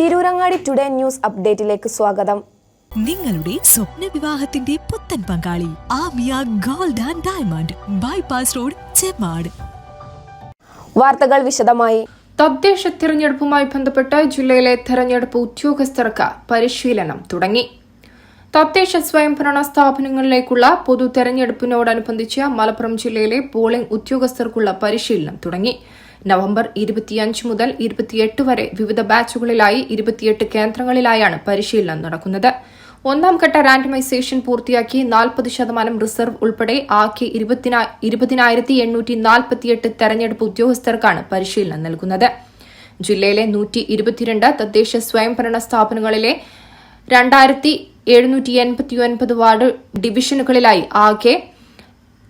Tirurangadi today news അപ്ഡേറ്റിലേക്ക് സ്വാഗതം. നിങ്ങളുടെ സ്വപ്ന വിവാഹത്തിന്റെ പുത്തൻ പങ്കാളി Aamiya gold and diamond bypass road Chemmad വാർത്തകൾ വിശദമായി. തദ്ദേശ തിരഞ്ഞെടുപ്പുമായി ബന്ധപ്പെട്ട് ജില്ലയിലെ തെരഞ്ഞെടുപ്പ് ഉദ്യോഗസ്ഥർക്ക് പരിശീലനം തുടങ്ങി. തദ്ദേശ സ്വയംഭരണ സ്ഥാപനങ്ങളിലേക്കുള്ള പൊതു തെരഞ്ഞെടുപ്പിനോടനുബന്ധിച്ച് മലപ്പുറം ജില്ലയിലെ പോളിംഗ് ഉദ്യോഗസ്ഥർക്കുള്ള പരിശീലനം തുടങ്ങി. നവംബർ ഇരുപത്തിയഞ്ച് മുതൽ ഇരുപത്തിയെട്ട് വരെ വിവിധ ബാച്ചുകളിലായി ഇരുപത്തിയെട്ട് കേന്ദ്രങ്ങളിലായാണ് പരിശീലനം നടക്കുന്നത്. ഒന്നാം ഘട്ട റാൻഡമൈസേഷൻ പൂർത്തിയാക്കി നാൽപ്പത് ശതമാനം റിസർവ് ഉൾപ്പെടെ ആകെ ഇരുപതിനായിരത്തി എണ്ണൂറ്റി നാൽപ്പത്തിയെട്ട് തെരഞ്ഞെടുപ്പ് ഉദ്യോഗസ്ഥർക്കാണ് പരിശീലനം നൽകുന്നത്. ജില്ലയിലെ നൂറ്റി ഇരുപത്തിരണ്ട് തദ്ദേശ സ്വയംഭരണ സ്ഥാപനങ്ങളിലെ രണ്ടായിരത്തി എഴുന്നൂറ്റി എൺപത്തി ഒൻപത് വാർഡ് ഡിവിഷനുകളിലായി ആകെ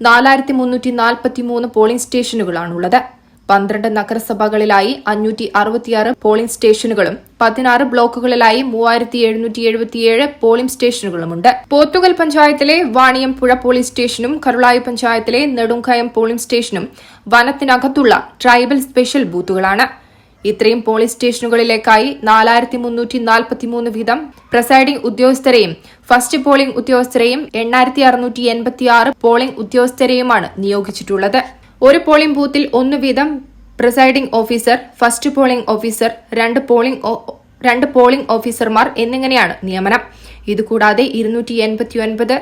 നാലായിരത്തി മുന്നൂറ്റി നാൽപ്പത്തി മൂന്ന് പോളിംഗ് സ്റ്റേഷനുകളാണുള്ളത്. പന്ത്രണ്ട് നഗരസഭകളിലായി അഞ്ഞൂറ്റി അറുപത്തിയാറ് പോളിംഗ് സ്റ്റേഷനുകളും പതിനാറ് ബ്ലോക്കുകളിലായി മൂവായിരത്തി എഴുന്നൂറ്റി എഴുപത്തിയേഴ് പോളിംഗ് സ്റ്റേഷനുകളുമുണ്ട്. പോത്തുകൽ പഞ്ചായത്തിലെ വാണിയംപുഴ പോളിംഗ് സ്റ്റേഷനും കരുളായി പഞ്ചായത്തിലെ നെടുങ്കയം പോളിംഗ് സ്റ്റേഷനും വനത്തിനകത്തുള്ള ട്രൈബൽ സ്പെഷ്യൽ ബൂത്തുകളാണ്. ഇത്രയും പോളിംഗ് സ്റ്റേഷനുകളിലേക്കായി നാലായിരത്തി മുന്നൂറ്റി നാൽപ്പത്തിമൂന്ന് വീതം പ്രസൈഡിംഗ് ഉദ്യോഗസ്ഥരെയും ഫസ്റ്റ് പോളിംഗ് ഉദ്യോഗസ്ഥരെയും എണ്ണായിരത്തി അറുന്നൂറ്റി എൺപത്തിയാറ് പോളിംഗ് ഉദ്യോഗസ്ഥരെയുമാണ് നിയോഗിച്ചിട്ടുള്ളത്. ഒരു പോളിംഗ് ബൂത്തിൽ ഒന്ന് വീതം presiding officer first polling officer രണ്ട് പോളിംഗ് രണ്ട് പോളിംഗ് ഓഫീസർമാർ എന്നിങ്ങനെയാണ് നിയമനം. ഇതുകൂടാതെ ഇരുന്നൂറ്റി എൺപത്തിയൊൻപത്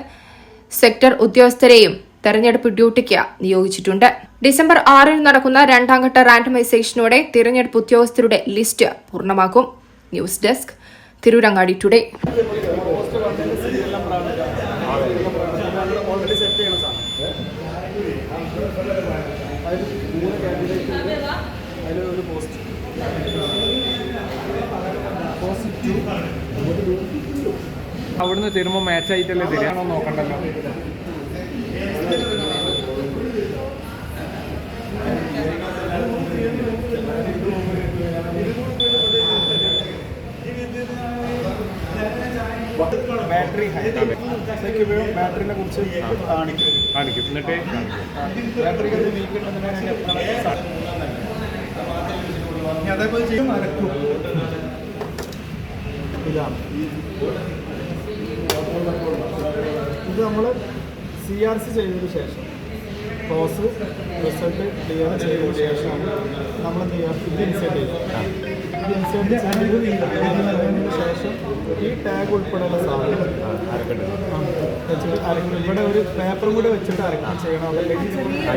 സെക്ടർ ഉദ്യോഗസ്ഥരെയും തെരഞ്ഞെടുപ്പ് ഡ്യൂട്ടിക്ക് നിയോഗിച്ചിട്ടുണ്ട്. ഡിസംബർ ആറിന് നടക്കുന്ന രണ്ടാം ഘട്ട റാൻഡമൈസേഷനോടെ തിരഞ്ഞെടുപ്പ് ഉദ്യോഗസ്ഥരുടെ list പൂർണമാക്കും. News desk Tirurangadi today. അവിടുന്ന് തരുമ്പോൾ മാച്ച് ആയിട്ടല്ലേ തരികയാണോ നോക്കണ്ടല്ലോ. ബാറ്ററി ബാറ്ററിനെ കുറിച്ച് കാണിക്കും. കാണിക്കും. എന്നിട്ട് അതേപോലെ ചെയ്യും. അരക്കും. ഇതാണ് ഇത് നമ്മൾ സി ആർ സി ചെയ്തതിന് ശേഷം ക്ലോസ് റിസൾട്ട് ക്ലിയർ ചെയ്തതിന് ശേഷം നമ്മൾ ഇത് ഇൻസേർട്ട് ചെയ്യുക ഇത് ഇൻസേർട്ട് ചെയ്തതിന് ശേഷം ഈ ടാഗ് ഉൾപ്പെടെയുള്ള സാധനം ഇവിടെ ഒരു പേപ്പറും കൂടെ വെച്ചിട്ട് അരക്കണം ചെയ്യണം അല്ലെങ്കിൽ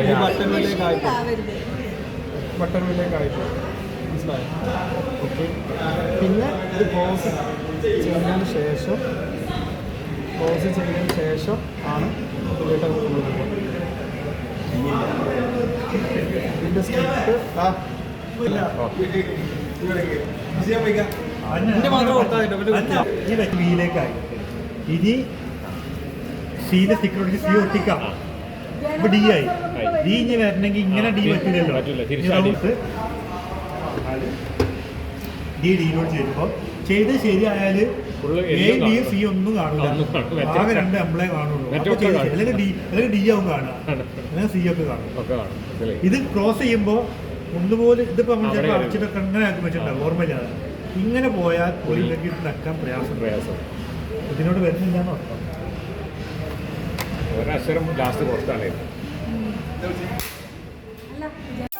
ഈ ബട്ടണിലേക്ക് ആയിട്ട് ബട്ടണിലേക്ക് മനസ്സിലായോ ഓക്കെ പിന്നെ ഇത് ക്ലോസ് ചെയ്യുന്നതിന് ശേഷം ക്ലോസ് ചെയ്തതിന് ശേഷം ആണ് പോകുന്നത് ഇതിന്റെ സ്ക്രിപ്റ്റ് ആ. ഇല്ല ഇനി സിയിലെ സെക്യൂരിറ്റി സി ഒട്ടിക്കാം ഇപ്പൊ ഡി ആയി ഡി ഇനി വരണമെങ്കിൽ ഇങ്ങനെ ഡി പറ്റില്ലല്ലോ ഡി ഡിയിലോട്ട് ചെയ്യുമ്പോൾ ചെയ്ത് എല്ലാം സി ഒന്നും കാണില്ല. ആകെ രണ്ട് എംപ്ലോയി കാണുള്ളൂ. അല്ലെങ്കിൽ ഡി ഡി ആവും കാണുക അല്ലെങ്കിൽ സി ഒക്കെ കാണും. ഇത് ക്രോസ് ചെയ്യുമ്പോൾ ഒന്നുപോലെ ഇതിപ്പോൾ നമ്മൾ ചിലപ്പോൾ അടിച്ചിട്ടൊക്കെ അങ്ങനെ ആക്കി വെച്ചിട്ടുണ്ടാവും. ഓർമ്മയില്ലാതെ ഇങ്ങനെ പോയാൽ പോയില്ലെങ്കിൽ നക്കാൻ പ്രയാസം. പ്രയാസം. ഇതിനോട് വരുന്നില്ലാന്ന് അർത്ഥം ഒരക്ഷരം ലാസ്റ്റ് പുറത്താണ്